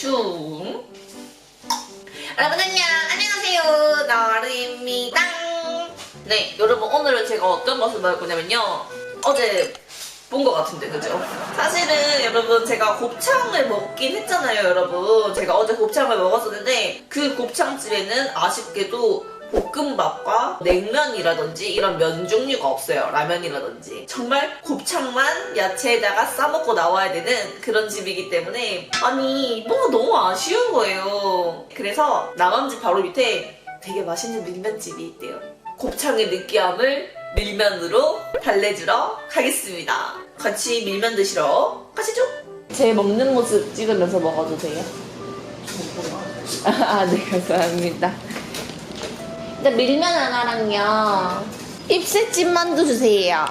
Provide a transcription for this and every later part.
슝. 여러분 안녕 안녕하세요 나르입니다. 네 여러분 오늘은 제가 어떤 것을 먹을 거냐면요 어제 본 것 같은데 그죠? 사실은 여러분 제가 곱창을 먹긴 했잖아요 여러분 제가 어제 곱창을 먹었었는데 그 곱창집에는 아쉽게도 볶음밥과 냉면이라든지 이런 면 종류가 없어요 라면이라든지 정말 곱창만 야채에다가 싸먹고 나와야 되는 그런 집이기 때문에 아니 뭔가 너무 아쉬운 거예요 그래서 나감집 바로 밑에 되게 맛있는 밀면집이 있대요 곱창의 느끼함을 밀면으로 달래주러 가겠습니다. 같이 밀면 드시러 가시죠. 제 먹는 모습 찍으면서 먹어도 돼요? 아, 네, 감사합니다. 일단 밀면 하나랑요. ip새찜 만두 주세요.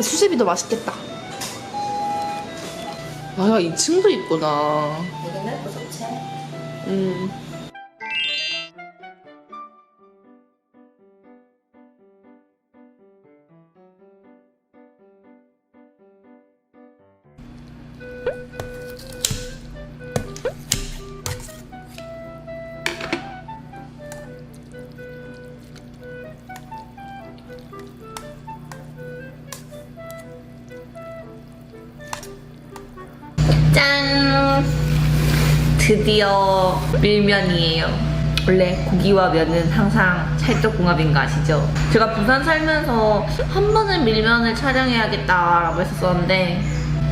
수제비도 맛있겠다. 아, 2층도 있구나. 여기는 부석채. 음. 드디어 밀면이에요. 원래 고기와 면은 항상 찰떡궁합인 거 아시죠? 제가 부산 살면서 한 번은 밀면을 촬영해야겠다라고 했었는데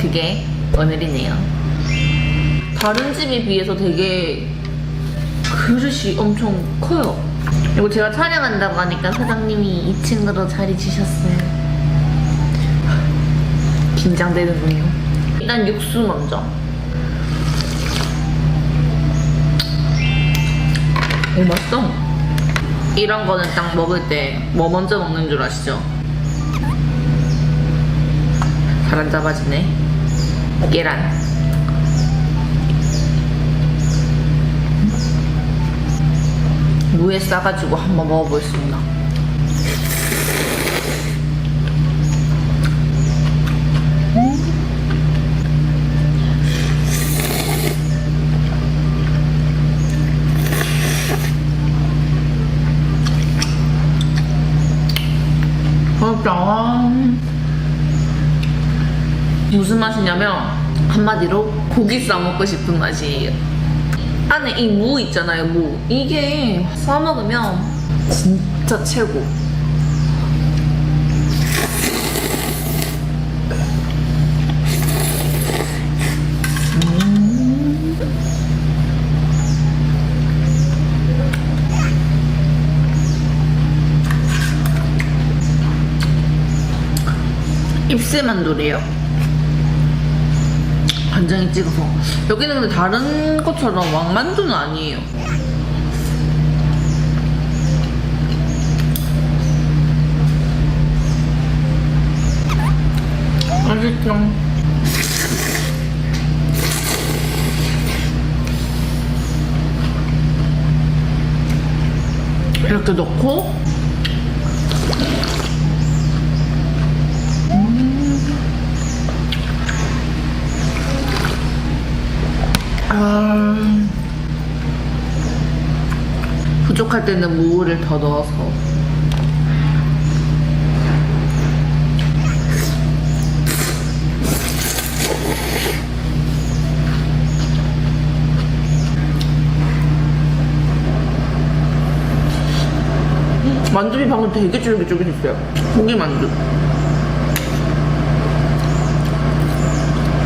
그게 오늘이네요. 다른 집에 비해서 되게 그릇이 엄청 커요. 그리고 제가 촬영한다고 하니까 사장님이 2층으로 자리 주셨어요. 긴장되는군요. 일단 육수 먼저. 오, 맛있어. 이런 거는 딱 먹을 때 뭐 먼저 먹는 줄 아시죠? 잘 안 잡아지네. 계란. 무에 싸가지고 한번 먹어보겠습니다. 맛있다. 무슨 맛이냐면 한마디로 고기 싸 먹고 싶은 맛이에요. 안에 이 무 있잖아요, 무. 이게 싸 먹으면 진짜 최고. 입새만두래요. 간장에 찍어서. 여기는 근데 다른 것처럼 왕만두는 아니에요. 맛있죠? 이렇게 넣고 아, 부족할 때는 무를 더 넣어서. 만두이 방금 되게 쫄깃쫄깃했어요. 고기 만두.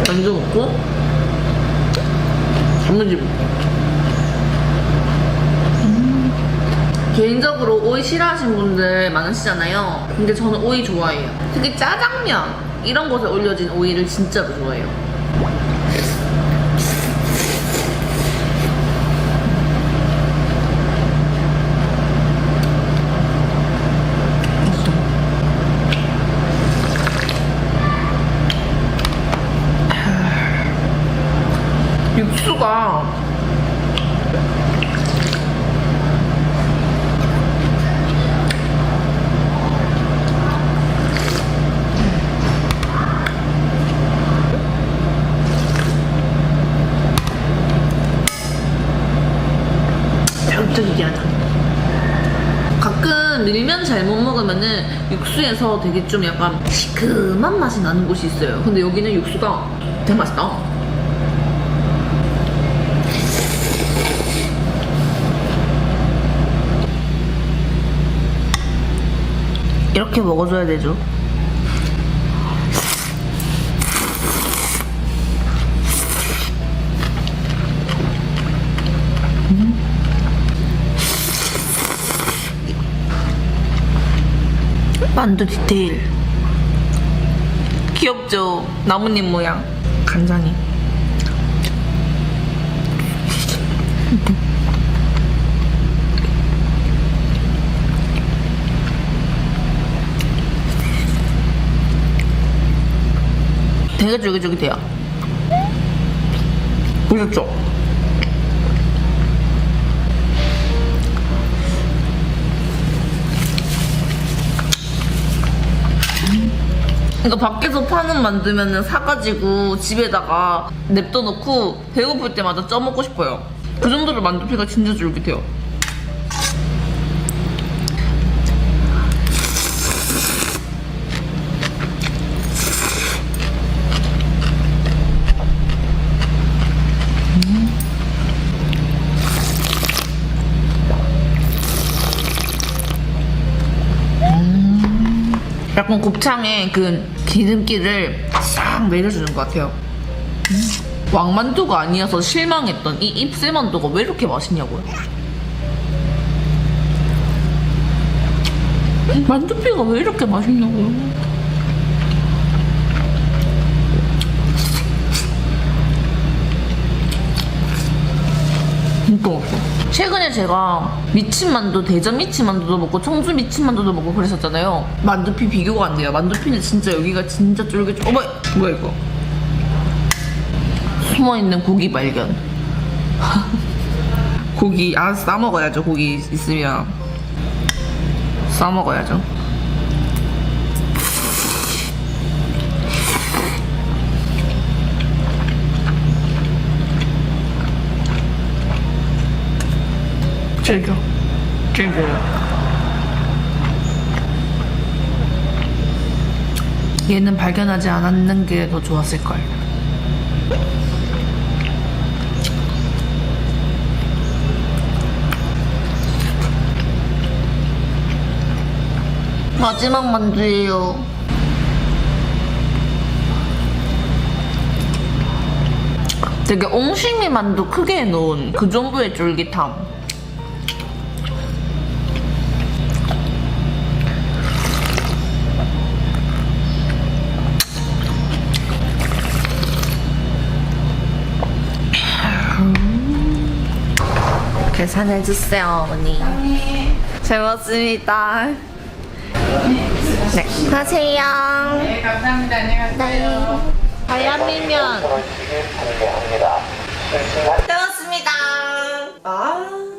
만두 넣고 단무지 개인적으로 오이 싫어하시는 분들 많으시잖아요. 근데 저는 오이 좋아해요. 특히 짜장면 이런 곳에 올려진 오이를 진짜로 좋아해요. 소스가. 갑자기 하다. 가끔 밀면 잘못 먹으면은 육수에서 되게 좀 약간 시큼한 맛이 나는 곳이 있어요. 근데 여기는 육수가 되게 맛있다. 이렇게 먹어줘야 되죠. 만두 디테일 귀엽죠? 나뭇잎 모양 간장이 되게 쫄깃쫄깃해요 보셨죠? 그러니까 밖에서 파는 만두면은 사가지고 집에다가 냅둬놓고 배고플 때마다 쪄먹고 싶어요. 그 정도로 만두피가 진짜 쫄깃해요. 약간 곱창에 그 기름기를 싹 내려주는 것 같아요. 음. 왕만두가 아니어서 실망했던 이 입새만두가 왜 이렇게 맛있냐고요? 만두피가 왜 이렇게 맛있냐고요? 진짜 맛있어. 최근에 제가 미친만두, 대전 미친만두도 먹고 청주 미친만두도 먹고 그랬었잖아요. 만두피 비교가 안 돼요. 만두피는 진짜 여기가 진짜 쫄깃. 어머, 뭐야 이거? 숨어있는 고기 발견. 고기, 아 싸먹어야죠. 고기 있으면 싸먹어야죠. 즐겨. 즐겨요. 얘는 발견하지 않았는 게 더 좋았을걸. 마지막 만두예요. 되게 옹심이 만두 크게 해놓은 그 정도의 쫄깃함. 계산해주세요, 어머니. 잘 먹었습니다. 네, 하세요. 네, 감사합니다. 안녕하세요. 네. 바야밀면. 때웠습니다. 아.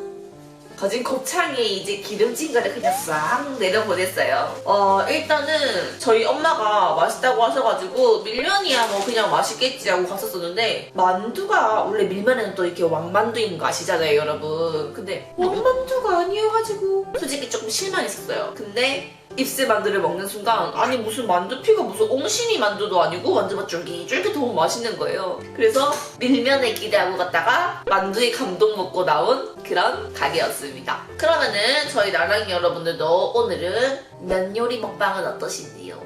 거진 곱창에 이제 기름진 거를 그냥 싹 내려보냈어요. 어, 일단은 저희 엄마가 맛있다고 하셔가지고 밀면이야 뭐 그냥 맛있겠지 하고 갔었었는데 만두가 원래 밀면에는 또 이렇게 왕만두인 거 아시잖아요 여러분. 근데 왕만두가 아니어가지고 솔직히 조금 실망했었어요. 근데 입새 만두를 먹는 순간 아니 무슨 만두피가 무슨 옹심이 만두도 아니고 완전 막 쫄깃쫄깃 너무 맛있는 거예요. 그래서 밀면에 기대하고 갔다가 만두의 감동 먹고 나온 그런 가게였습니다. 그러면은 저희 나랑이 여러분들도 오늘은 면 요리 먹방은 어떠신지요?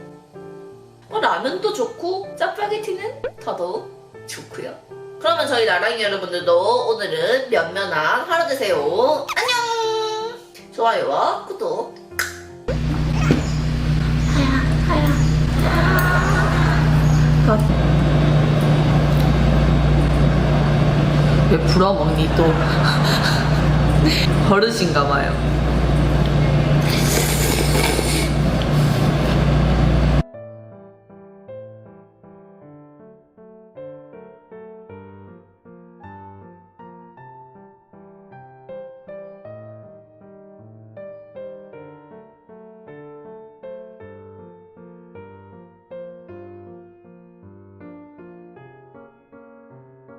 어, 라면도 좋고 짜파게티는 더더욱 좋고요. 그러면 저희 나랑이 여러분들도 오늘은 면면한 하루 되세요. 안녕! 좋아요와 구독 왜 부러먹니 또? 버릇인가 봐요.